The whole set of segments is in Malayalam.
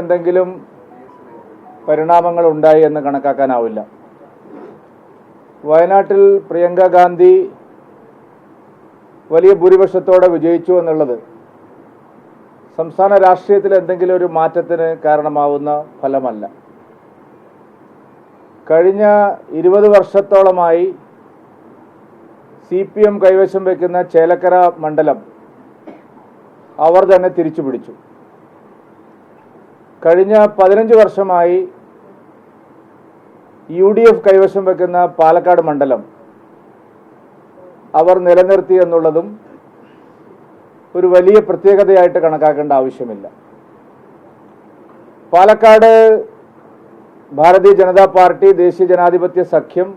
എന്തെങ്കിലും പരിണാമങ്ങൾ ഉണ്ടായി എന്ന് കണക്കാക്കാനാവില്ല. വയനാട്ടിൽ പ്രിയങ്ക ഗാന്ധി വലിയ ഭൂരിപക്ഷത്തോടെ വിജയിച്ചു എന്നുള്ളത് സംസ്ഥാന രാഷ്ട്രീയത്തിൽ എന്തെങ്കിലും ഒരു മാറ്റത്തിന് കാരണമാവുന്ന ഫലമല്ല. കഴിഞ്ഞ ഇരുപത് വർഷത്തോളമായി സി പി എം കൈവശം വയ്ക്കുന്ന ചേലക്കര മണ്ഡലം അവർ തന്നെ തിരിച്ചു പിടിച്ചു കഴിഞ്ഞ പതിനഞ്ച് വർഷമായി യു ഡി എഫ് കൈവശം വെക്കുന്ന പാലക്കാട് മണ്ഡലം അവർ നിലനിർത്തി എന്നുള്ളതും ഒരു വലിയ പ്രത്യേകതയായിട്ട് കണക്കാക്കേണ്ട ആവശ്യമില്ല. പാലക്കാട് ഭാരതീയ ജനതാ പാർട്ടി ദേശീയ ജനാധിപത്യ സഖ്യം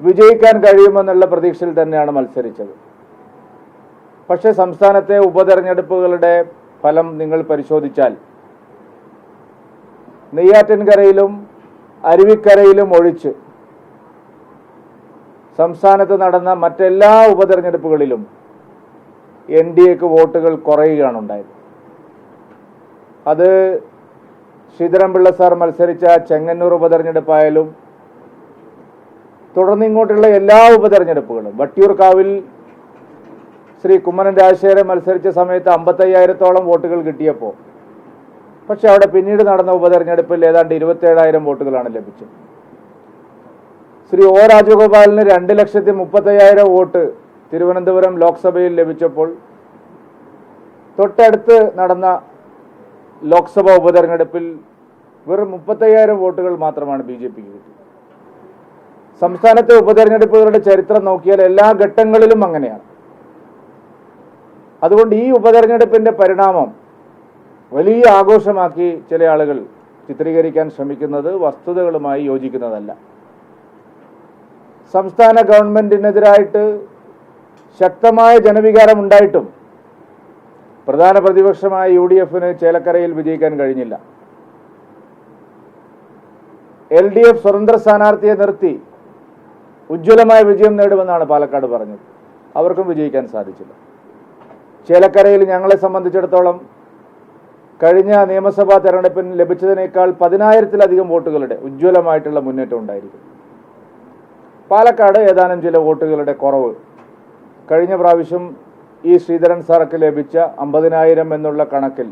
വിജയിക്കാൻ കഴിയുമെന്നുള്ള പ്രതീക്ഷയിൽ തന്നെയാണ് മത്സരിച്ചത്. പക്ഷേ സംസ്ഥാനത്തെ ഉപതെരഞ്ഞെടുപ്പുകളുടെ ഫലം നിങ്ങൾ പരിശോധിച്ചാൽ നെയ്യാറ്റിൻകരയിലും അരുവിക്കരയിലും ഒഴിച്ച് സംസ്ഥാനത്ത് നടന്ന മറ്റെല്ലാ ഉപതെരഞ്ഞെടുപ്പുകളിലും എൻ ഡി എക്ക് വോട്ടുകൾ കുറയുകയാണ് ഉണ്ടായത്. അത് ശ്രീധരൻപിള്ള സാർ മത്സരിച്ച ചെങ്ങന്നൂർ ഉപതെരഞ്ഞെടുപ്പായാലും തുടർന്ന് ഇങ്ങോട്ടുള്ള എല്ലാ ഉപതെരഞ്ഞെടുപ്പുകളും. വട്ടിയൂർക്കാവിൽ ശ്രീ കുമ്മനൻ രാജശേഖരൻ മത്സരിച്ച സമയത്ത് അമ്പത്തയ്യായിരത്തോളം വോട്ടുകൾ കിട്ടിയപ്പോൾ പക്ഷെ അവിടെ പിന്നീട് നടന്ന ഉപതെരഞ്ഞെടുപ്പിൽ ഏതാണ്ട് ഇരുപത്തേഴായിരം വോട്ടുകളാണ് ലഭിച്ചത്. ശ്രീ ഒ രാജഗോപാലിന് രണ്ട് ലക്ഷത്തി മുപ്പത്തയ്യായിരം വോട്ട് തിരുവനന്തപുരം ലോക്സഭയിൽ ലഭിച്ചപ്പോൾ തൊട്ടടുത്ത് നടന്ന ലോക്സഭാ ഉപതെരഞ്ഞെടുപ്പിൽ വെറും മുപ്പത്തയ്യായിരം വോട്ടുകൾ മാത്രമാണ് ബി ജെ പിക്ക് കിട്ടിയത്. സംസ്ഥാനത്തെ ഉപതെരഞ്ഞെടുപ്പുകളുടെ ചരിത്രം നോക്കിയാൽ എല്ലാ ഘട്ടങ്ങളിലും അങ്ങനെയാണ്. അതുകൊണ്ട് ഈ ഉപതെരഞ്ഞെടുപ്പിന്റെ പരിണാമം വലിയ ആഘോഷമാക്കി ചില ആളുകൾ ചിത്രീകരിക്കാൻ ശ്രമിക്കുന്നത് വസ്തുതകളുമായി യോജിക്കുന്നതല്ല. സംസ്ഥാന ഗവൺമെന്റിനെതിരായിട്ട് ശക്തമായ ജനവികാരം ഉണ്ടായിട്ടും പ്രധാന പ്രതിപക്ഷമായ യു ഡി എഫിന് ചേലക്കരയിൽ വിജയിക്കാൻ കഴിഞ്ഞില്ല. എൽ ഡി എഫ് സ്വതന്ത്ര സ്ഥാനാർത്ഥിയെ നിർത്തി ഉജ്ജ്വലമായ വിജയം നേടുമെന്നാണ് പാലക്കാട് പറഞ്ഞത്. അവർക്കും വിജയിക്കാൻ സാധിച്ചില്ല. ചേലക്കരയിൽ ഞങ്ങളെ സംബന്ധിച്ചിടത്തോളം കഴിഞ്ഞ നിയമസഭാ തെരഞ്ഞെടുപ്പിൽ ലഭിച്ചതിനേക്കാൾ പതിനായിരത്തിലധികം വോട്ടുകളുടെ ഉജ്ജ്വലമായിട്ടുള്ള മുന്നേറ്റം ഉണ്ടായിരിക്കും പാലക്കാട് ഏതാനും ചില വോട്ടുകളുടെ കുറവ്. കഴിഞ്ഞ പ്രാവശ്യം ഈ ശ്രീധരൻ സാർക്ക് ലഭിച്ച അമ്പതിനായിരം എന്നുള്ള കണക്കിൽ.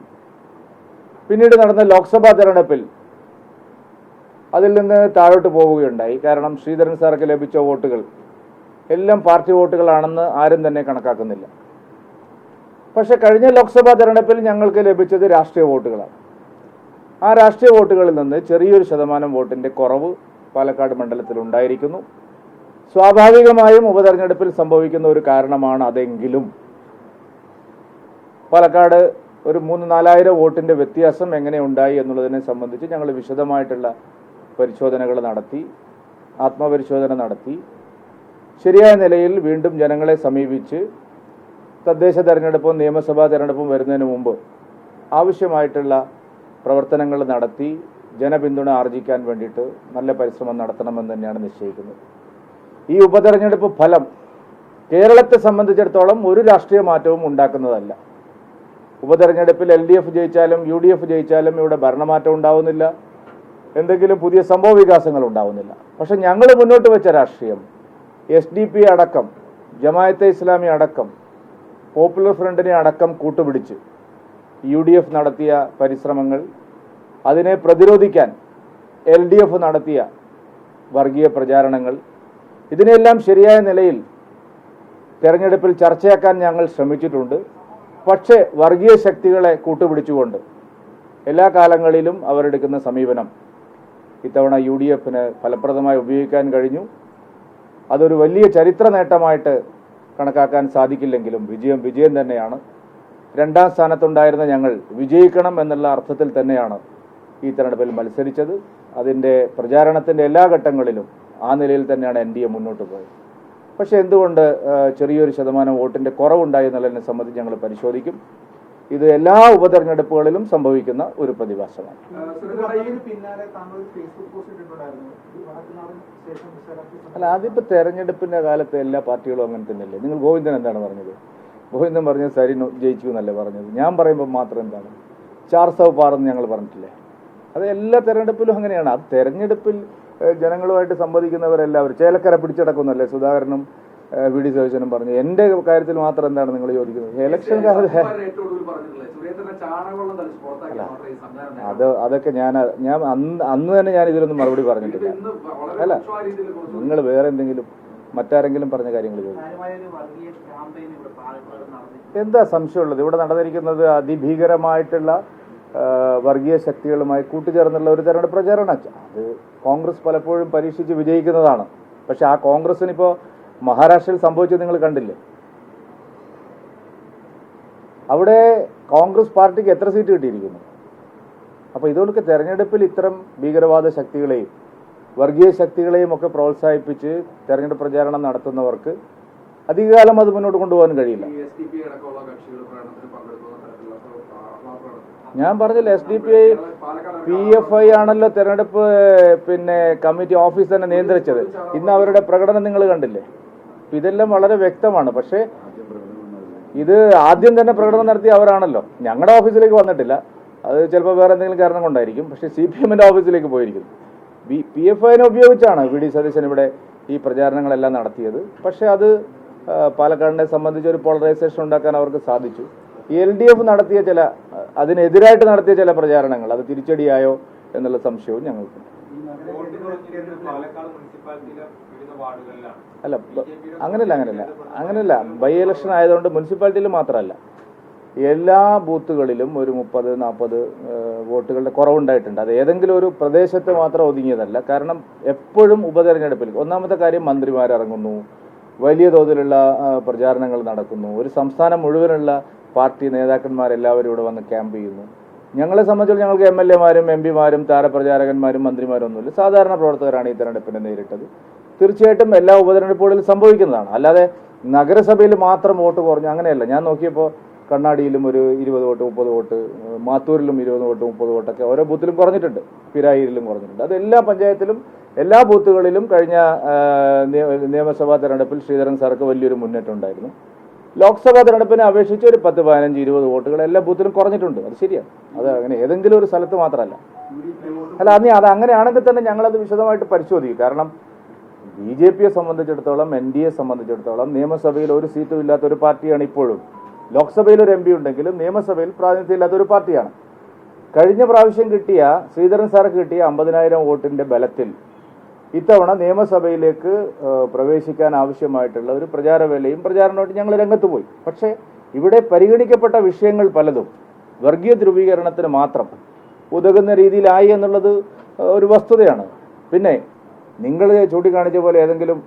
പിന്നീട് നടന്ന ലോക്സഭാ തെരഞ്ഞെടുപ്പിൽ അതിൽ നിന്ന് താഴോട്ട് പോവുകയുണ്ടായി. കാരണം ശ്രീധരൻ സാർക്ക് ലഭിച്ച വോട്ടുകൾ എല്ലാം പാർട്ടി വോട്ടുകളാണെന്ന് ആരും തന്നെ കണക്കാക്കുന്നില്ല. പക്ഷെ കഴിഞ്ഞ ലോക്സഭാ തെരഞ്ഞെടുപ്പിൽ ഞങ്ങൾക്ക് ലഭിച്ചത് രാഷ്ട്രീയ വോട്ടുകളാണ്. ആ രാഷ്ട്രീയ വോട്ടുകളിൽ നിന്ന് ചെറിയൊരു ശതമാനം വോട്ടിന്റെ കുറവ് പാലക്കാട് മണ്ഡലത്തിൽ ഉണ്ടായിരിക്കുന്നു. സ്വാഭാവികമായും ഉപതെരഞ്ഞെടുപ്പിൽ സംഭവിക്കുന്ന ഒരു കാരണമാണ് അതെങ്കിലും. പാലക്കാട് ഒരു മൂന്ന് നാലായിരം വോട്ടിന്റെ വ്യത്യാസം എങ്ങനെ ഉണ്ടായി എന്നുള്ളതിനെ സംബന്ധിച്ച് ഞങ്ങൾ വിശദമായിട്ടുള്ള പരിശോധനകൾ നടത്തി ആത്മപരിശോധന നടത്തി. ശരിയായ നിലയിൽ വീണ്ടും ജനങ്ങളെ സമീപിച്ച് തദ്ദേശ തെരഞ്ഞെടുപ്പും നിയമസഭാ തെരഞ്ഞെടുപ്പും വരുന്നതിന് മുമ്പ് ആവശ്യമായിട്ടുള്ള പ്രവർത്തനങ്ങൾ നടത്തി ജനപിന്തുണ ആർജിക്കാൻ വേണ്ടിയിട്ട് നല്ല പരിശ്രമം നടത്തണമെന്ന് തന്നെയാണ് നിശ്ചയിക്കുന്നത്. ഈ ഉപതെരഞ്ഞെടുപ്പ് ഫലം കേരളത്തെ സംബന്ധിച്ചിടത്തോളം ഒരു രാഷ്ട്രീയ മാറ്റവും ഉണ്ടാക്കുന്നതല്ല. ഉപതെരഞ്ഞെടുപ്പിൽ എൽ ഡി എഫ് ജയിച്ചാലും യു ഡി എഫ് ജയിച്ചാലും ഇവിടെ ഭരണമാറ്റം ഉണ്ടാവുന്നില്ല. എന്തെങ്കിലും പുതിയ സംഭവ വികാസങ്ങൾ ഉണ്ടാവുന്നില്ല. പക്ഷെ ഞങ്ങൾ മുന്നോട്ട് വെച്ച രാഷ്ട്രീയം എസ് ഡി പി അടക്കം ജമായത്തെ ഇസ്ലാമി അടക്കം പോപ്പുലർ ഫ്രണ്ടിനെ അടക്കം കൂട്ടുപിടിച്ച് യു ഡി എഫ് നടത്തിയ പരിശ്രമങ്ങൾ അതിനെ പ്രതിരോധിക്കാൻ എൽ ഡി എഫ് നടത്തിയ വർഗീയ പ്രചാരണങ്ങൾ ഇതിനെല്ലാം ശരിയായ നിലയിൽ തെരഞ്ഞെടുപ്പിൽ ചർച്ചയാക്കാൻ ഞങ്ങൾ ശ്രമിച്ചിട്ടുണ്ട്. പക്ഷേ വർഗീയ ശക്തികളെ കൂട്ടുപിടിച്ചുകൊണ്ട് എല്ലാ കാലങ്ങളിലും അവരെടുക്കുന്ന സമീപനം ഇത്തവണ യു ഡി എഫിന് ഫലപ്രദമായി ഉപയോഗിക്കാൻ കഴിഞ്ഞു. അതൊരു വലിയ ചരിത്ര നേട്ടമായിട്ട് കണക്കാക്കാൻ സാധിക്കില്ലെങ്കിലും വിജയം വിജയം തന്നെയാണ്. രണ്ടാം സ്ഥാനത്തുണ്ടായിരുന്ന ഞങ്ങൾ വിജയിക്കണം എന്നുള്ള അർത്ഥത്തിൽ തന്നെയാണ് ഈ തെരഞ്ഞെടുപ്പിൽ മത്സരിച്ചത്. അതിന്റെ പ്രചാരണത്തിന്റെ എല്ലാ ഘട്ടങ്ങളിലും ആ നിലയിൽ തന്നെയാണ് എൻ ഡി എ മുന്നോട്ട് പോയത്. പക്ഷേ എന്തുകൊണ്ട് ചെറിയൊരു ശതമാനം വോട്ടിന്റെ കുറവുണ്ടായി എന്നുള്ളതിനെ സംബന്ധിച്ച് ഞങ്ങൾ പരിശോധിക്കും. ഇത് എല്ലാ ഉപതെരഞ്ഞെടുപ്പുകളിലും സംഭവിക്കുന്ന ഒരു പ്രതിഭാസമാണ്. അല്ല അതിപ്പോ തെരഞ്ഞെടുപ്പിന്റെ കാലത്ത് എല്ലാ പാർട്ടികളും അങ്ങനെ തന്നെയല്ലേ? നിങ്ങൾ ഗോവിന്ദൻ എന്താണ് പറഞ്ഞത്? ഗോവിന്ദൻ പറഞ്ഞത് സരി ജയിച്ചു എന്നല്ലേ പറഞ്ഞത്? ഞാൻ പറയുമ്പോൾ മാത്രം എന്താണ്? ചാർ സൗ പാർ ഞങ്ങൾ പറഞ്ഞിട്ടില്ലേ? അത് എല്ലാ തെരഞ്ഞെടുപ്പിലും അങ്ങനെയാണ്. ആ തെരഞ്ഞെടുപ്പിൽ ജനങ്ങളുമായിട്ട് സംവദിക്കുന്നവരെല്ലാവരും ചേലക്കര പിടിച്ചടക്കുന്നല്ലേ സുധാകരനും വി ഡി സതീശനും പറഞ്ഞു. എന്റെ കാര്യത്തിൽ മാത്രം എന്താണ് നിങ്ങൾ ചോദിക്കുന്നത് ഇലക്ഷൻ കാലത്ത്. അത് അതൊക്കെ ഞാൻ ഞാൻ അന്ന് അന്ന് തന്നെ ഞാൻ ഇതിലൊന്നും മറുപടി പറഞ്ഞിട്ടില്ല. അല്ല. നിങ്ങൾ വേറെ എന്തെങ്കിലും മറ്റാരെങ്കിലും പറഞ്ഞ കാര്യങ്ങൾ എന്താ സംശയമുള്ളത്? ഇവിടെ നടന്നിരിക്കുന്നത് അതിഭീകരമായിട്ടുള്ള വർഗീയ ശക്തികളുമായി കൂട്ടുചേർന്നുള്ള ഒരു തെരഞ്ഞെടുപ്പ് പ്രചാരണ അത് കോൺഗ്രസ് പലപ്പോഴും പരീക്ഷിച്ച് വിജയിക്കുന്നതാണ്. പക്ഷെ ആ കോൺഗ്രസിന് ഇപ്പോൾ മഹാരാഷ്ട്രയിൽ സംഭവിച്ചത് നിങ്ങൾ കണ്ടില്ലേ? അവിടെ കോൺഗ്രസ് പാർട്ടിക്ക് എത്ര സീറ്റ് കിട്ടിയിരിക്കുന്നു? അപ്പോൾ ഇതുകൊണ്ടൊക്കെ തെരഞ്ഞെടുപ്പിൽ ഇത്തരം ഭീകരവാദ ശക്തികളെയും വർഗീയ ശക്തികളെയും ഒക്കെ പ്രോത്സാഹിപ്പിച്ച് തെരഞ്ഞെടുപ്പ് പ്രചാരണം നടത്തുന്നവർക്ക് അധികകാലം അത് മുന്നോട്ട് കൊണ്ടുപോകാൻ കഴിയില്ല. ഞാൻ പറഞ്ഞില്ല S D P I P F I ആണല്ലോ തെരഞ്ഞെടുപ്പ് പിന്നെ കമ്മിറ്റി ഓഫീസ് തന്നെ നിയന്ത്രിച്ചത്. ഇന്ന് അവരുടെ പ്രകടനം നിങ്ങൾ കണ്ടില്ലേ? ഇതെല്ലാം വളരെ വ്യക്തമാണ്. പക്ഷേ ഇത് ആദ്യം തന്നെ പ്രകടനം നടത്തിയ അവരാണല്ലോ. ഞങ്ങളുടെ ഓഫീസിലേക്ക് വന്നിട്ടില്ല. അത് ചിലപ്പോൾ വേറെ എന്തെങ്കിലും കാരണം കൊണ്ടായിരിക്കും. പക്ഷേ സി പി എമ്മിന്റെ ഓഫീസിലേക്ക് പോയിരിക്കുന്നു. ബി പി എഫ് ഐനെ ഉപയോഗിച്ചാണ് വി ഡി സതീശൻ ഇവിടെ ഈ പ്രചാരണങ്ങളെല്ലാം നടത്തിയത്. പക്ഷേ അത് പാലക്കാടിനെ സംബന്ധിച്ച് ഒരു പോളറൈസേഷൻ ഉണ്ടാക്കാൻ അവർക്ക് സാധിച്ചു. എൽ ഡി എഫ് നടത്തിയ ചില അതിനെതിരായിട്ട് നടത്തിയ ചില പ്രചാരണങ്ങൾ അത് തിരിച്ചടിയായോ എന്നുള്ള സംശയവും ഞങ്ങൾക്കുണ്ട് വോട്ട് കുറഞ്ഞിരുന്നത് പാലക്കാട് മുനിസിപ്പാലിറ്റിയിലെ വിവിധ വാർഡുകളിലാണ് അല്ല അങ്ങനല്ല അങ്ങനെയല്ല അങ്ങനെയല്ല ബൈ ഇലക്ഷൻ ആയതുകൊണ്ട് മുനിസിപ്പാലിറ്റിയിൽ മാത്രമല്ല എല്ലാ ബൂത്തുകളിലും ഒരു മുപ്പത് നാൽപ്പത് വോട്ടുകളുടെ കുറവുണ്ടായിട്ടുണ്ട്. അത് ഏതെങ്കിലും ഒരു പ്രദേശത്ത് മാത്രം ഒതുങ്ങിയതല്ല. കാരണം എപ്പോഴും ഉപതെരഞ്ഞെടുപ്പിൽ ഒന്നാമത്തെ കാര്യം മന്ത്രിമാരിറങ്ങുന്നു. വലിയ തോതിലുള്ള പ്രചാരണങ്ങൾ നടക്കുന്നു. ഒരു സംസ്ഥാനം മുഴുവനുള്ള പാർട്ടി നേതാക്കന്മാരെല്ലാവരും ഇവിടെ വന്ന് ക്യാമ്പ് ചെയ്യുന്നു. ഞങ്ങളെ സംബന്ധിച്ചിടത്തോളം ഞങ്ങൾക്ക് എം എൽ എമാരും എം പിമാരും താരപ്രചാരകന്മാരും മന്ത്രിമാരും ഒന്നുമില്ല സാധാരണ പ്രവർത്തകരാണ് ഈ തെരഞ്ഞെടുപ്പിനെ നേരിട്ടത്. തീർച്ചയായിട്ടും എല്ലാ ഉപതെരഞ്ഞെടുപ്പുകളിലും സംഭവിക്കുന്നതാണ്. അല്ലാതെ നഗരസഭയിൽ മാത്രം വോട്ട് കുറഞ്ഞു അങ്ങനെയല്ല. ഞാൻ നോക്കിയപ്പോൾ കണ്ണാടിയിലും ഒരു ഇരുപത് വോട്ട് മുപ്പത് വോട്ട് മാത്തൂരിലും ഇരുപത് വോട്ട് മുപ്പത് വോട്ടൊക്കെ ഓരോ ബൂത്തിലും കുറഞ്ഞിട്ടുണ്ട്. പിരായിരിലും കുറഞ്ഞിട്ടുണ്ട്. അത് എല്ലാ പഞ്ചായത്തിലും എല്ലാ ബൂത്തുകളിലും കഴിഞ്ഞ നിയമസഭാ തെരഞ്ഞെടുപ്പിൽ ശ്രീധരൻ സാർക്ക് വലിയൊരു മുന്നേറ്റം ഉണ്ടായിരുന്നു. ലോക്സഭാ തെരഞ്ഞെടുപ്പിനെ അപേക്ഷിച്ച് ഒരു പത്ത് പതിനഞ്ച് ഇരുപത് വോട്ടുകൾ എല്ലാ ബൂത്തിലും കുറഞ്ഞിട്ടുണ്ട്. അത് ശരിയാണ്. അത് അങ്ങനെ ഏതെങ്കിലും ഒരു സ്ഥലത്ത് മാത്രമല്ല. അല്ല അന്ന് അത് അങ്ങനെയാണെങ്കിൽ തന്നെ ഞങ്ങളത് വിശദമായിട്ട് പരിശോധിക്കും. കാരണം ബി ജെ പിയെ സംബന്ധിച്ചിടത്തോളം എൻ ഡി എ സംബന്ധിച്ചിടത്തോളം നിയമസഭയിൽ ഒരു സീറ്റും ഇല്ലാത്ത ഒരു പാർട്ടിയാണ് ഇപ്പോഴും. ലോക്സഭയിൽ ഒരു എം പി ഉണ്ടെങ്കിലും നിയമസഭയിൽ പ്രാതിനിധ്യം ഇല്ലാത്ത ഒരു പാർട്ടിയാണ്. കഴിഞ്ഞ പ്രാവശ്യം കിട്ടിയ ശ്രീധരൻ സാർക്ക് കിട്ടിയ അമ്പതിനായിരം വോട്ടിന്റെ ബലത്തിൽ ഇത്തവണ നിയമസഭയിലേക്ക് പ്രവേശിക്കാൻ ആവശ്യമായിട്ടുള്ള ഒരു പ്രചാരവേലയും പ്രചാരണമായിട്ട് ഞങ്ങൾ രംഗത്ത് പോയി. പക്ഷേ ഇവിടെ പരിഗണിക്കപ്പെട്ട വിഷയങ്ങൾ പലതും വർഗീയ ധ്രുവീകരണത്തിന് മാത്രം ഉതകുന്ന രീതിയിലായി എന്നുള്ളത് ഒരു വസ്തുതയാണ്. പിന്നെ നിങ്ങൾ ചൂണ്ടിക്കാണിച്ച പോലെ ഏതെങ്കിലും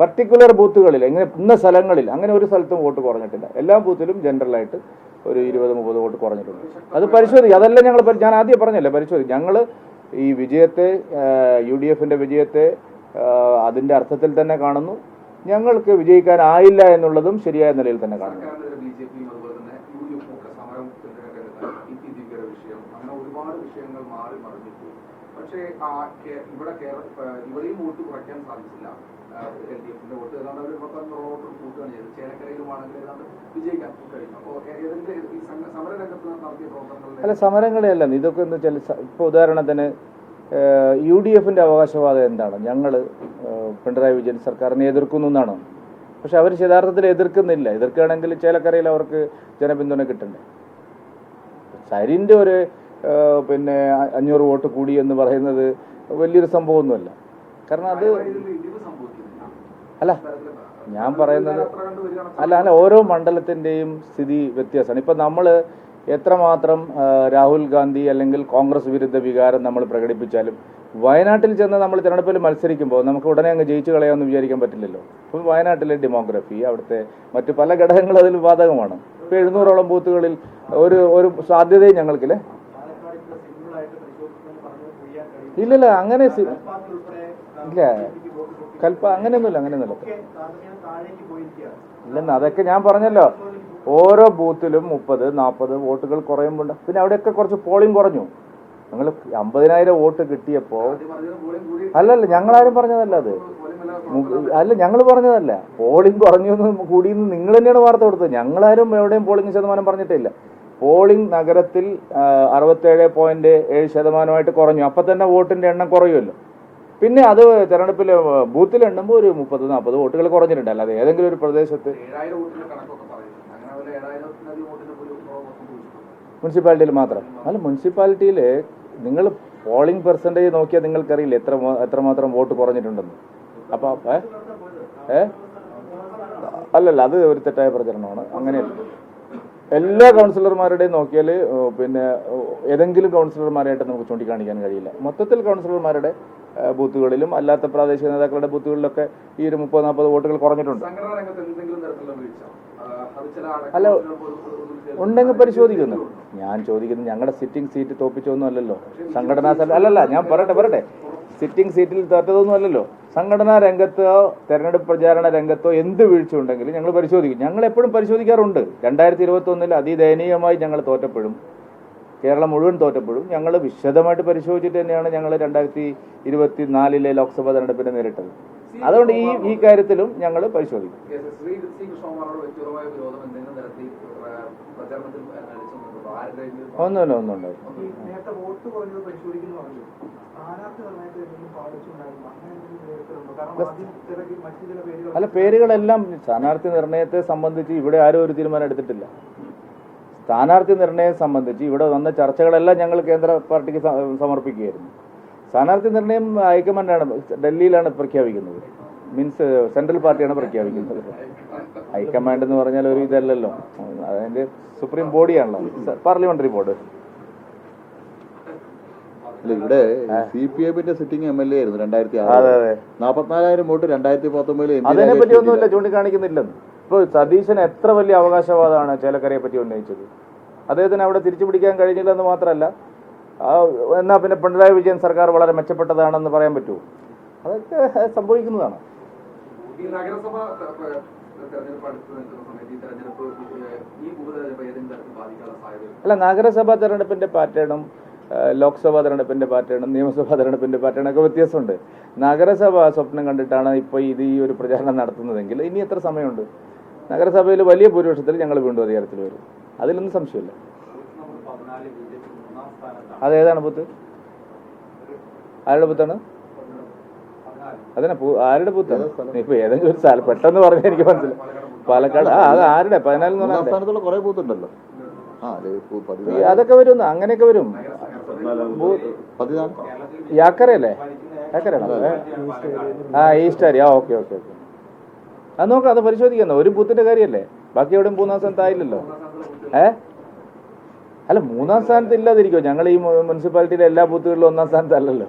പർട്ടിക്കുലർ ബൂത്തുകളിൽ എങ്ങനെ ഇന്ന സ്ഥലങ്ങളിൽ അങ്ങനെ ഒരു സ്ഥലത്തും വോട്ട് കുറഞ്ഞിട്ടില്ല. എല്ലാ ബൂത്തിലും ജനറലായിട്ട് ഒരു ഇരുപത് മുപ്പത് വോട്ട് കുറഞ്ഞിട്ടുണ്ട്. അത് പരിശോധിക്കും അതല്ല ഞങ്ങൾ ഞാൻ ആദ്യം പറഞ്ഞല്ലേ പരിശോധിക്കും ഞങ്ങൾ ഈ വിജയത്തെ യു ഡി എഫിന്റെ വിജയത്തെ അതിന്റെ അർത്ഥത്തിൽ തന്നെ കാണുന്നു. ഞങ്ങൾക്ക് വിജയിക്കാനായില്ല എന്നുള്ളതും ശരിയായ നിലയിൽ തന്നെ കാണുന്നു സർക്കാരിനെതിരെ ബി ജെ പിയും അതുപോലെ തന്നെ യു ഡി എഫും ഒക്കെ സമരം ഈ ഭീകര വിഷയം അങ്ങനെ ഒരുപാട് വിഷയങ്ങൾ മാറി മറിഞ്ഞിട്ടു പക്ഷേ ഇവിടെ കേരള ഇവിടെയും വോട്ട് കുറയ്ക്കാൻ സാധിച്ചില്ല. എൽ ഡി എഫിന്റെ വോട്ട്. ഏതാണ്ട് അവർ പത്തൊമ്പത് വോട്ട് കൂട്ടുകയാണ് ചെയ്തത് ചേലക്കരയിലുമാണെങ്കിൽ ഏതാണ്ട് വിജയിക്കാൻ കഴിഞ്ഞു. അപ്പോൾ ഏതെങ്കിലും ഈ സമര രംഗത്ത് നടത്തിയ പ്രവർത്തനങ്ങളിൽ അല്ല സമരങ്ങളെയല്ല. ഇതൊക്കെ എന്ന് വെച്ചാൽ ഇപ്പൊ ഇപ്പോൾ ഉദാഹരണത്തിന് യു ഡി എഫിന്റെ അവകാശവാദം എന്താണ്? ഞങ്ങൾ പിണറായി വിജയൻ സർക്കാരിനെ എതിർക്കുന്നു എന്നാണ്? പക്ഷെ അവർ യഥാർത്ഥത്തിൽ എതിർക്കുന്നില്ല. എതിർക്കുകയാണെങ്കിൽ ചേലക്കരയിൽ അവർക്ക് ജനപിന്തുണ കിട്ടണ്ടേ? സരിന്റെ ഒരു പിന്നെ അഞ്ഞൂറ് വോട്ട് കൂടി എന്ന് പറയുന്നത് വലിയൊരു സംഭവമൊന്നുമല്ല. കാരണം അത് അല്ല ഞാൻ പറയുന്നത് അല്ല അല്ല ഓരോ മണ്ഡലത്തിന്റെയും സ്ഥിതി വ്യത്യാസമാണ്. ഇപ്പം നമ്മൾ എത്രമാത്രം രാഹുൽ ഗാന്ധി അല്ലെങ്കിൽ കോൺഗ്രസ് വിരുദ്ധ വികാരം നമ്മൾ പ്രകടിപ്പിച്ചാലും വയനാട്ടിൽ ചെന്ന് നമ്മൾ തിരഞ്ഞെടുപ്പിൽ മത്സരിക്കുമ്പോൾ നമുക്ക് ഉടനെ അങ്ങ് ജയിച്ചു കളയാമെന്ന് വിചാരിക്കാൻ പറ്റില്ലല്ലോ. അപ്പം വയനാട്ടിലെ ഡെമോഗ്രഫി അവിടുത്തെ മറ്റു പല ഘടകങ്ങളും അതിൽ ബാധകമാണ്. ഇപ്പോൾ എഴുന്നൂറോളം ബൂത്തുകളിൽ ഒരു ഒരു സാധ്യതയും ഞങ്ങൾക്കില്ലേ. ഇല്ലല്ല അങ്ങനെ ഇല്ല. കൽപ്പ അങ്ങനെയൊന്നുമില്ല അങ്ങനെയൊന്നുമില്ല. ഇല്ലെന്ന് അതൊക്കെ ഞാൻ പറഞ്ഞല്ലോ. ഓരോ ബൂത്തിലും മുപ്പത് നാൽപ്പത് വോട്ടുകൾ കുറയുമ്പോൾ പിന്നെ അവിടെയൊക്കെ കുറച്ച് പോളിംഗ് കുറഞ്ഞു. ഞങ്ങൾ അമ്പതിനായിരം വോട്ട് കിട്ടിയപ്പോൾ അല്ലല്ല ഞങ്ങളാരും പറഞ്ഞതല്ല അത്. അല്ല ഞങ്ങൾ പറഞ്ഞതല്ല. പോളിംഗ് കുറഞ്ഞു കൂടിയെന്ന് നിങ്ങൾ തന്നെയാണ് വാർത്ത കൊടുത്തത്. ഞങ്ങളാരും എവിടെയും പോളിംഗ് ശതമാനം പറഞ്ഞിട്ടില്ല. പോളിംഗ് നഗരത്തിൽ അറുപത്തേഴ് പോയിന്റ് ഏഴ് ശതമാനമായിട്ട് കുറഞ്ഞു. അപ്പം തന്നെ വോട്ടിന്റെ എണ്ണം കുറയുമല്ലോ. പിന്നെ അത് തെരഞ്ഞെടുപ്പിൽ ബൂത്തിൽ എണ്ണുമ്പോൾ ഒരു മുപ്പത് നാൽപ്പത് വോട്ടുകൾ കുറഞ്ഞിട്ടുണ്ട്. അല്ലാതെ ഏതെങ്കിലും ഒരു പ്രദേശത്ത് മുനിസിപ്പാലിറ്റിയിൽ മാത്രം. അല്ല മുനിസിപ്പാലിറ്റിയിൽ നിങ്ങൾ പോളിംഗ് പെർസെന്റേജ് നോക്കിയാൽ നിങ്ങൾക്കറിയില്ല എത്ര എത്രമാത്രം വോട്ട് കുറഞ്ഞിട്ടുണ്ടെന്ന്. അപ്പോൾ ഏ? അല്ലല്ല അത് ഒരു തെറ്റായ പ്രചരണമാണ്. അങ്ങനെയല്ല. എല്ലാ കൗൺസിലർമാരുടെയും നോക്കിയാൽ പിന്നെ ഏതെങ്കിലും കൗൺസിലർമാരായിട്ട് നമുക്ക് ചൂണ്ടിക്കാണിക്കാൻ കഴിയില്ല മൊത്തത്തിൽ കൗൺസിലർമാരുടെ ബൂത്തുകളിലും അല്ലാത്ത പ്രാദേശിക നേതാക്കളുടെ ബൂത്തുകളിലൊക്കെ ഈ ഒരു മുപ്പത് നാൽപ്പത് വോട്ടുകൾ കുറഞ്ഞിട്ടുണ്ട് അല്ല, ഉണ്ടെങ്കിൽ പരിശോധിക്കുന്നു ഞാൻ ചോദിക്കുന്നു ഞങ്ങളുടെ സിറ്റിംഗ് സീറ്റ് തോപ്പിച്ചൊന്നും അല്ലല്ലോ സംഘടനാ സ്ഥലം അല്ലല്ല ഞാൻ പറയട്ടെ പറയട്ടെ സിറ്റിംഗ് സീറ്റിൽ തോറ്റതൊന്നും അല്ലല്ലോ. സംഘടനാ രംഗത്തോ തെരഞ്ഞെടുപ്പ് പ്രചാരണ രംഗത്തോ എന്ത് വീഴ്ച ഉണ്ടെങ്കിലും ഞങ്ങൾ പരിശോധിക്കും. ഞങ്ങൾ എപ്പോഴും പരിശോധിക്കാറുണ്ട്. രണ്ടായിരത്തി ഇരുപത്തി ഒന്നിൽ അതിദയനീയമായി ഞങ്ങൾ തോറ്റപ്പോഴും കേരളം മുഴുവൻ തോറ്റപ്പോഴും ഞങ്ങൾ വിശദമായിട്ട് പരിശോധിച്ചിട്ട് തന്നെയാണ് ഞങ്ങൾ രണ്ടായിരത്തി ഇരുപത്തി നാലിലെ ലോക്സഭാ തെരഞ്ഞെടുപ്പിനെ നേരിട്ടത്. അതുകൊണ്ട് ഈ ഈ കാര്യത്തിലും ഞങ്ങൾ പരിശോധിക്കും. ഒന്നുമില്ല ഒന്നും അല്ല പേരുകളെല്ലാം സ്ഥാനാർത്ഥി നിർണയത്തെ സംബന്ധിച്ച് ഇവിടെ ആരും ഒരു തീരുമാനം എടുത്തിട്ടില്ല. സ്ഥാനാർത്ഥി നിർണയം സംബന്ധിച്ച് ഇവിടെ വന്ന ചർച്ചകളെല്ലാം ഞങ്ങൾ കേന്ദ്ര പാർട്ടിക്ക് സമർപ്പിക്കുകയായിരുന്നു. സ്ഥാനാർത്ഥി നിർണയം ഹൈക്കമാൻഡാണ് ഡൽഹിയിലാണ് പ്രഖ്യാപിക്കുന്നത്. മീൻസ് സെൻട്രൽ പാർട്ടിയാണ് പ്രഖ്യാപിക്കുന്നത്. ഹൈക്കമാൻഡ് എന്ന് പറഞ്ഞാൽ ഒരു ഇതല്ലല്ലോ. അതിന്റെ സുപ്രീം ബോഡിയാണല്ലോ. Parliamentary board. ഇവിടെ സി പി എമ്മിന്റെ സിറ്റിംഗ് എം എൽ എ ആയിരുന്നു രണ്ടായിരത്തി നാപ്പത്തിനാലായിരം വോട്ട് രണ്ടായിരത്തി പത്തൊമ്പതിൽ എം അതിനെ പറ്റി ഒന്നുമില്ല ചൂണ്ടിക്കാണിക്കുന്നില്ലെന്ന്. ഇപ്പോൾ സതീശൻ എത്ര വലിയ അവകാശവാദമാണ് ചേലക്കരയെ പറ്റി ഉന്നയിച്ചത്? അദ്ദേഹത്തിന് അവിടെ തിരിച്ചു പിടിക്കാൻ കഴിഞ്ഞില്ല എന്ന് മാത്രമല്ല ആ, എന്നാ പിന്നെ പിണറായി വിജയൻ സർക്കാർ വളരെ മെച്ചപ്പെട്ടതാണെന്ന് പറയാൻ പറ്റുമോ? അതൊക്കെ സംഭവിക്കുന്നതാണ്. ഈ നഗരസഭ അല്ല നഗരസഭാ തെരഞ്ഞെടുപ്പിന്റെ പാറ്റേണും ലോക്സഭാ തെരഞ്ഞെടുപ്പിന്റെ പാറ്റേണും നിയമസഭാ തെരഞ്ഞെടുപ്പിന്റെ പാറ്റേണൊക്കെ വ്യത്യാസമുണ്ട്. നഗരസഭ സ്വപ്നം കണ്ടിട്ടാണ് ഇപ്പോൾ ഇത് ഈ ഒരു പ്രചാരണം നടത്തുന്നതെങ്കിൽ ഇനി എത്ര സമയമുണ്ട്? നഗരസഭയിൽ വലിയ ഭൂരിപക്ഷത്തിൽ ഞങ്ങൾ വീണ്ടും അധികാരത്തിൽ വരും. അതിലൊന്നും സംശയമില്ല. അതേതാണ് ബൂത്ത്? ആരുടെ ബൂത്താണ്? അതിനെ പൂ- ആരുടെ ബൂത്താണ്? ഇപ്പൊ ഏതെങ്കിലും ഒരു സ്ഥലം പെട്ടെന്ന് പറഞ്ഞാൽ എനിക്ക് മനസ്സിലായി. പാലക്കാട് ആ അത് ആരുടെ? പതിനാലിൽ നിന്ന് അതൊക്കെ വരും അങ്ങനെയൊക്കെ വരും. യാക്കരയാണോ? ഏ? ആ ആ ഓക്കെ ഓക്കെ ഓക്കെ. അത് നോക്കാം അത് പരിശോധിക്കാം ഒരു ബൂത്തിന്റെ കാര്യമല്ലേ? ബാക്കി എവിടെയും മൂന്നാം സ്ഥാനത്ത് ആയില്ലല്ലോ ഏ? അല്ല മൂന്നാം സ്ഥാനത്ത് ഇല്ലാതിരിക്കോ ഞങ്ങൾ ഈ മുനിസിപ്പാലിറ്റിയിലെ എല്ലാ ബൂത്തുകളിലും ഒന്നാം സ്ഥാനത്ത് അല്ലല്ലോ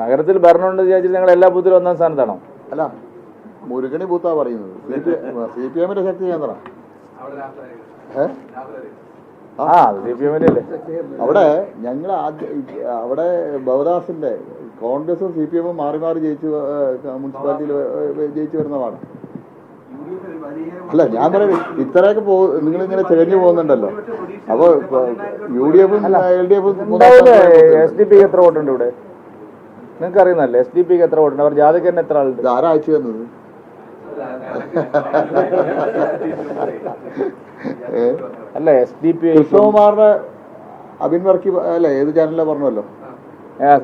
നഗരത്തിൽ ഭരണമുണ്ട് വിചാരിച്ചിട്ട് ഞങ്ങൾ എല്ലാ ബൂത്തിലും ഒന്നാം സ്ഥാനത്താണോ? അല്ല മുരുകണി ബൂത്താ പറയുന്നത്. സി പി എമ്മിന്റെ ശക്തി കേന്ദ്രം ആ സി പി എമ്മിന്റെ അല്ലേ അവിടെ ഞങ്ങൾ അവിടെ ഭവദാസിന്റെ കോൺഗ്രസും സി പി എമ്മും മാറി മാറി ജയിച്ചു മുനിസിപ്പാലിറ്റിയിൽ ഏഹ്, ജയിച്ചു വരുന്നതാണ് അല്ല ഞാൻ പറയുന്നത് ഇത്രയൊക്കെ പോ നിങ്ങൾ ഇങ്ങനെ തിരഞ്ഞു പോകുന്നുണ്ടല്ലോ അപ്പൊ യു ഡി എഫും എൽ ഡി എഫും എസ് ഡി പി എത്ര വോട്ടുണ്ട് ഇവിടെ നിങ്ങൾക്ക് അറിയുന്നല്ലേ എസ് ഡി പിക്ക് എത്ര വോട്ടുണ്ട് അവർ ജാഥയ്ക്ക് തന്നെ എത്ര ആളുണ്ട് ആരാ അയച്ചു തന്നത് ഏ? അല്ല എസ് ഡി പി കൃഷ്ണകുമാറിന്റെ അബിൻ വർക്കി അല്ലെ ഏത് ചാനലിലാ പറഞ്ഞല്ലോ?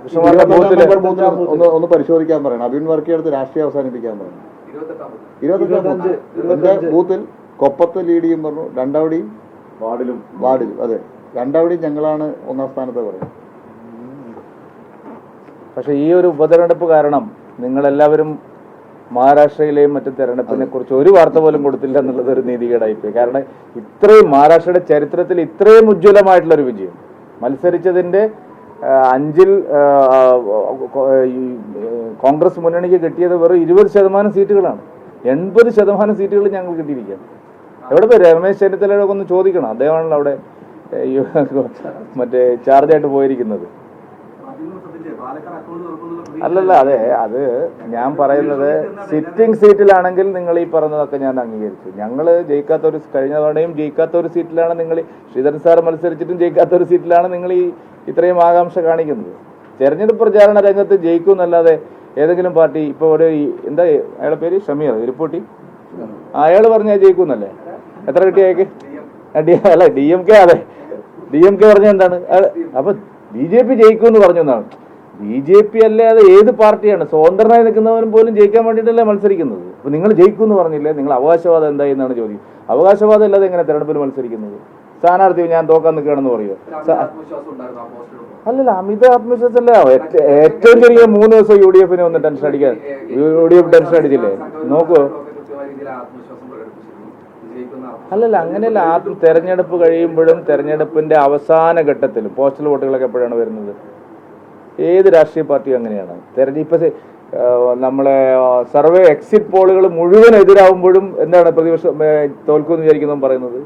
കൃഷ്ണകുമാറിന്റെ ബൂത്തിൽ ഒന്ന് ഒന്ന് പരിശോധിക്കാൻ പറയണം. അബിൻ വർക്കി എടുത്ത് രാഷ്ട്രീയം അവസാനിപ്പിക്കാൻ പറയണം. ഇരുപത്തഞ്ചാം എന്റെ ബൂത്തിൽ കൊപ്പത്ത് ലീഡ് ചെയ്യും പറഞ്ഞു. രണ്ടവിടെയും വാർഡിലും. വാർഡിലും അതെ. രണ്ടവിടെയും ഞങ്ങളാണ് ഒന്നാം സ്ഥാനത്ത് പറയുന്നത്. പക്ഷെ ഈ ഒരു ഉപതെരഞ്ഞെടുപ്പ് കാരണം നിങ്ങളെല്ലാവരും മഹാരാഷ്ട്രയിലെയും മറ്റു തെരഞ്ഞെടുപ്പിനെ കുറിച്ച് ഒരു വാർത്ത പോലും കൊടുത്തില്ല എന്നുള്ളത് ഒരു നീതികേടായിപ്പോയി കാരണം ഇത്രയും മഹാരാഷ്ട്രയുടെ ചരിത്രത്തിൽ ഇത്രയും ഉജ്ജ്വലമായിട്ടുള്ള ഒരു വിജയം. മത്സരിച്ചതിന്റെ അഞ്ചിൽ കോൺഗ്രസ് മുന്നണിക്ക് കിട്ടിയത് വെറും ഇരുപത് ശതമാനം സീറ്റുകളാണ്. എൺപത് ശതമാനം സീറ്റുകൾ ഞങ്ങൾ കിട്ടിയിരിക്കുകയാണ്. എവിടെ പോയി? രമേശ് ചെന്നിത്തലയോടൊക്കെ ഒന്ന് ചോദിക്കണം. അദ്ദേഹമാണല്ലോ അവിടെ മറ്റേ ചാർജായിട്ട് പോയിരിക്കുന്നത്. അല്ലല്ല അതെ അത് ഞാൻ പറയുന്നത് സിറ്റിംഗ് സീറ്റിലാണെങ്കിൽ നിങ്ങൾ ഈ പറഞ്ഞതൊക്കെ ഞാൻ അംഗീകരിച്ചു. ഞങ്ങൾ ജയിക്കാത്ത ഒരു കഴിഞ്ഞ തവണയും ജയിക്കാത്ത ഒരു സീറ്റിലാണ് നിങ്ങൾ ശ്രീധരൻ സാർ മത്സരിച്ചിട്ടും ജയിക്കാത്ത ഒരു സീറ്റിലാണ് നിങ്ങൾ ഈ ഇത്രയും ആകാംക്ഷ കാണിക്കുന്നത്. തെരഞ്ഞെടുപ്പ് പ്രചാരണ രംഗത്ത് ജയിക്കും എന്നല്ലാതെ ഏതെങ്കിലും പാർട്ടി ഇപ്പോൾ ഇവിടെ എന്താ അയാളുടെ പേര്? ഷമീർ ഇരിപ്പൂട്ടി അയാൾ പറഞ്ഞാൽ ജയിക്കും എന്നല്ലേ? എത്ര കിട്ടി ഡി- അല്ല ഡി എം കെ അതെ. ഡി എം കെ പറഞ്ഞ എന്താണ്? അപ്പൊ ബി ജെ പി ജയിക്കും എന്ന് പറഞ്ഞു എന്നാണ്. ബി ജെ പി അല്ലാതെ ഏത് പാർട്ടിയാണ്? സ്വതന്ത്രനായി നിൽക്കുന്നവരും പോലും ജയിക്കാൻ വേണ്ടിയിട്ടല്ലേ മത്സരിക്കുന്നത്? അപ്പൊ നിങ്ങൾ ജയിക്കും എന്ന് പറഞ്ഞില്ലേ? നിങ്ങൾ അവകാശവാദം എന്തായി എന്നാണ് ചോദ്യം. അവകാശവാദം അല്ലാതെ എങ്ങനെ തെരഞ്ഞെടുപ്പിൽ മത്സരിക്കുന്നത്? സ്ഥാനാർത്ഥി ഞാൻ തോക്കാൻ നിൽക്കുകയാണെന്ന് പറയുമോ അല്ലല്ല അമിത ആത്മവിശ്വാസമല്ല അല്ല. ഏറ്റവും ചെറിയ മൂന്ന് ദിവസം യു ഡി എഫിനെ ഒന്ന് ടെൻഷൻ അടിക്കാൻ യു ഡി എഫ് ടെൻഷൻ അടിച്ചില്ലേ? നോക്കൂ. അല്ലല്ല അങ്ങനെയല്ല. ആ തെരഞ്ഞെടുപ്പ് കഴിയുമ്പോഴും തെരഞ്ഞെടുപ്പിന്റെ അവസാന ഘട്ടത്തിലും പോസ്റ്റൽ വോട്ടുകളൊക്കെ എപ്പോഴാണ് വരുന്നത്? ഏത് രാഷ്ട്രീയ പാർട്ടിയും അങ്ങനെയാണ്. തെരഞ്ഞെടുപ്പ് ഇപ്പൊ നമ്മളെ സർവേ എക്സിറ്റ് പോളുകൾ മുഴുവൻ എതിരാകുമ്പോഴും എന്താണ് പ്രതിപക്ഷം തോൽക്കുമെന്ന് വിചാരിക്കുന്നവൻ പറയുന്നത്?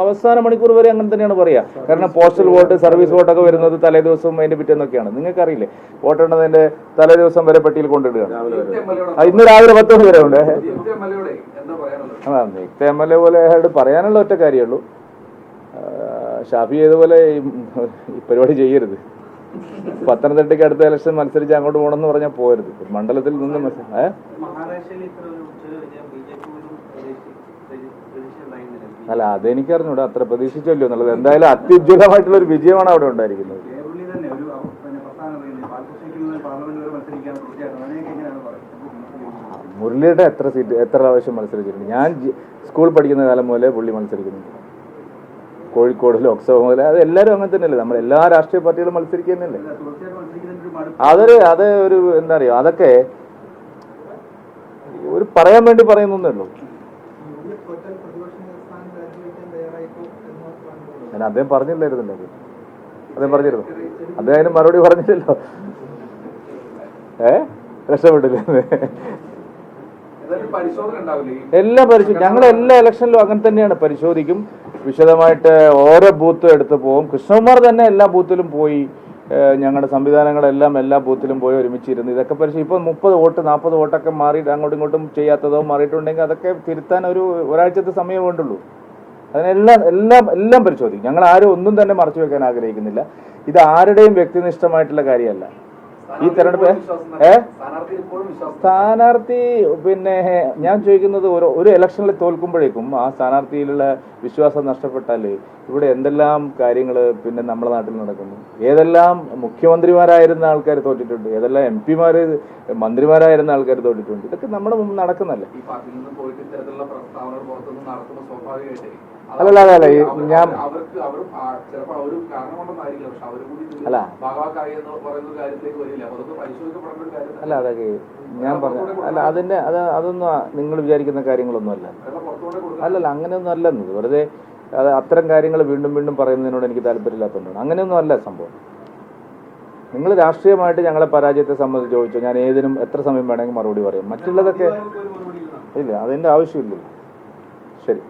അവസാന മണിക്കൂർ വരെ അങ്ങനെ തന്നെയാണ് പറയാ. കാരണം പോസ്റ്റൽ വോട്ട്. സർവീസ് വോട്ടൊക്കെ വരുന്നത് തലേ ദിവസം അതിന്റെ പിറ്റേന്നൊക്കെയാണ്. നിങ്ങൾക്കറിയില്ലേ? വോട്ടെണ്ണതിന്റെ തലേ ദിവസം വരെ പട്ടിയിൽ കൊണ്ടിടുകയാണ്. ഇന്ന് രാവിലെ പത്ത് മണി വരെ ഉണ്ട്. എംഎൽഎയുടെ എന്താ പറയാനുള്ളത്? ആ എം എൽ എ പോലെ അയാളോട് പറയാനുള്ള ഒറ്റ കാര്യമുള്ളൂ ഷാഫി ചെയ്തപോലെ ഈ ഈ പരിപാടി ചെയ്യരുത്. പത്തനംതിട്ടയ്ക്ക് അടുത്ത ഇലക്ഷൻ മത്സരിച്ച് അങ്ങോട്ട് പോകണം എന്ന് പറഞ്ഞാൽ പോരുത് മണ്ഡലത്തിൽ നിന്ന് അല്ല അതെനിക്ക് അറിഞ്ഞൂടാ അത്ര പ്രതീക്ഷിച്ചല്ലോ എന്നുള്ളത്. എന്തായാലും അത്യുജ്വലമായിട്ടുള്ള ഒരു വിജയമാണ് അവിടെ ഉണ്ടായിരിക്കുന്നത്. മുരളിയുടെ എത്ര സീറ്റ് എത്ര പ്രാവശ്യം മത്സരിച്ചിട്ടുണ്ട്? ഞാൻ സ്കൂൾ പഠിക്കുന്ന കാലം മുതലേ പുള്ളി മത്സരിക്കുന്നുണ്ട്. കോഴിക്കോട് ലോക്സഭ മുതൽ അത് എല്ലാവരും അങ്ങനെ തന്നെയല്ലേ? നമ്മൾ എല്ലാ രാഷ്ട്രീയ പാർട്ടികളും മത്സരിക്കുന്നതിന് അതൊരു അത് ഒരു എന്താ പറയുക അതൊക്കെ ഒരു പറയാൻ വേണ്ടി പറയുന്നേ ഉള്ളൂ. ഞാൻ അദ്ദേഹം പറഞ്ഞില്ലായിരുന്നല്ലോ അദ്ദേഹം പറഞ്ഞിരുന്നു. അദ്ദേഹം മറുപടി പറഞ്ഞില്ലല്ലോ. ഏ? രക്ഷപ്പെട്ടില്ലേ? പരിശോധന എല്ലാം പരിശോധിക്കും ഞങ്ങൾ എല്ലാ ഇലക്ഷനിലും അങ്ങനെ തന്നെയാണ് പരിശോധിക്കും. വിശദമായിട്ട് ഓരോ ബൂത്തും എടുത്ത് പോകും കൃഷ്ണകുമാർ തന്നെ എല്ലാ ബൂത്തിലും പോയി ഞങ്ങളുടെ സംവിധാനങ്ങളെല്ലാം എല്ലാ ബൂത്തിലും പോയി ഒരുമിച്ചിരുന്നു. ഇതൊക്കെ പരിശോധിച്ച് ഇപ്പോൾ മുപ്പത് വോട്ട് നാൽപ്പത് വോട്ടൊക്കെ മാറിയിട്ട് അങ്ങോട്ടും ഇങ്ങോട്ടും ചെയ്യാത്തതോ മാറിയിട്ടുണ്ടെങ്കിൽ അതൊക്കെ തിരുത്താൻ ഒരു ഒരാഴ്ചത്തെ സമയം വേണ്ടുള്ളൂ. അതിനെല്ലാം എല്ലാം എല്ലാം പരിശോധിക്കും. ഞങ്ങൾ ആരും ഒന്നും തന്നെ മറച്ചു വെക്കാൻ ആഗ്രഹിക്കുന്നില്ല. ഇത് ആരുടെയും വ്യക്തിനിഷ്ഠമായിട്ടുള്ള കാര്യമല്ല. ഈ തെരഞ്ഞെടുപ്പ് ഏ? സ്ഥാനാർത്ഥി പിന്നെ ഞാൻ ചോദിക്കുന്നത് ഒരു ഒരു ഇലക്ഷനിൽ തോൽക്കുമ്പോഴേക്കും ആ സ്ഥാനാർത്ഥിയിലുള്ള വിശ്വാസം നഷ്ടപ്പെട്ടാൽ ഇവിടെ എന്തെല്ലാം കാര്യങ്ങൾ പിന്നെ നമ്മുടെ നാട്ടിൽ നടക്കുന്നു? ഏതെല്ലാം മുഖ്യമന്ത്രിമാരായിരുന്ന ആൾക്കാർ തോറ്റിട്ടുണ്ട്? ഏതെല്ലാം എം പിമാര് മന്ത്രിമാരായിരുന്ന ആൾക്കാർ തോറ്റിട്ടുണ്ട്? ഇതൊക്കെ നമ്മുടെ മുമ്പ് നടക്കുന്നല്ലേ അല്ല അല്ല അവർ- ഞാൻ- അല്ല. അല്ല അതൊക്കെ ഞാൻ പറഞ്ഞു അല്ല അതിന്റെ അത് അതൊന്നും നിങ്ങൾ വിചാരിക്കുന്ന കാര്യങ്ങളൊന്നും അല്ല. അല്ലല്ല അങ്ങനെയൊന്നും അല്ലെന്നത് വെറുതെ അത് അത്തരം കാര്യങ്ങൾ വീണ്ടും വീണ്ടും പറയുന്നതിനോട് എനിക്ക് താല്പര്യമില്ലാത്തതുകൊണ്ടാണ്. അങ്ങനെയൊന്നും അല്ല സംഭവം. നിങ്ങൾ രാഷ്ട്രീയമായിട്ട് ഞങ്ങളെ പരാജയത്തെ സംബന്ധിച്ച് ചോദിച്ചു ഞാൻ ഏതിനും എത്ര സമയം വേണമെങ്കിൽ മറുപടി പറയും. മറ്റുള്ളതൊക്കെ ഇല്ല. അതിന്റെ ആവശ്യമില്ലല്ലോ. ശരി.